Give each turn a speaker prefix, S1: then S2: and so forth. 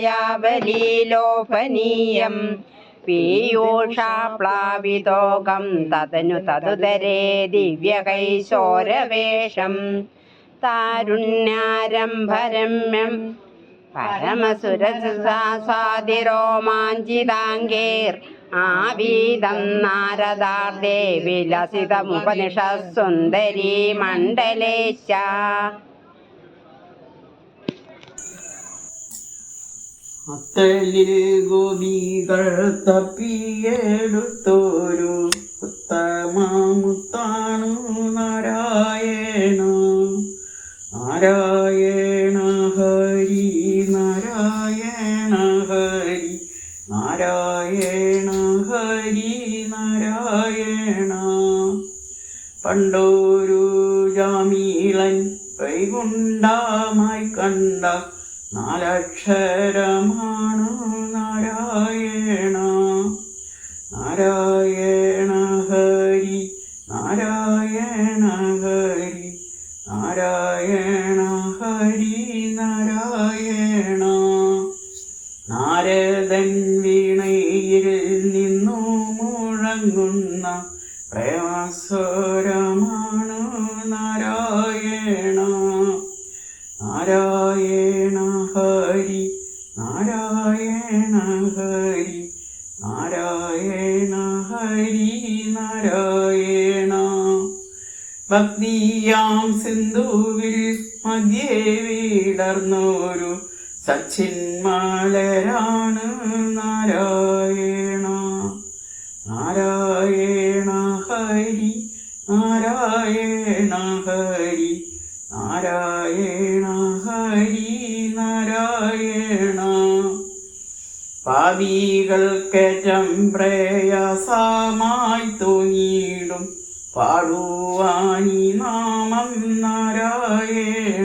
S1: യാവലീലോഭനീയം. പീയൂഷാപ്ലാവിതോകം തതനു തതുതരേ ദിവ്യകൈശോരവേഷം താരുണ്യാരംഭരമ്യം. പരമസുരസാതിരോമാഞ്ചിതാംഗേർ ആവീതം നാരദാർദേ വിലസിതമുപനിഷസുന്ദരീ മണ്ഡലേശ
S2: അത്തലിൽ ഗോപികൾ തപ്പിയെടുത്തോരു ഉത്തമാമുത്താണു നാരായണ. നാരായണ ഹരി നാരായണ ഹരി നാരായണ ഹരി നാരായണ. പണ്ടോരു ജാമീളൻ കൈകുണ്ടാമായി കണ്ട നാലക്ഷരമാണ് നാരായണ. നാരായണ ഹരി നാരായണ ഹരി നാരായണ ഹരി നാരായണ. നാരദൻ വീണയിൽ നിന്നു മുഴങ്ങുന്ന പ്രേമസ്വരമാണ് നാരായണ ഹരി നാരായണ ഹരി നാരായണ ഹരി നാരായണ. ഭക്തിയാം സിന്ധുവിൽ മധ്യേ വീടർന്നൊരു സച്ചിന്മാലരാണ് നാരായണ. നാരായണ ഹരി നാരായണ ഹരി നാരായണ നാരായണ. പാപികൾക്കേറ്റം പ്രേയസമായി തോന്നിയിടും. പാടുവാനി നാമം നാരായണ.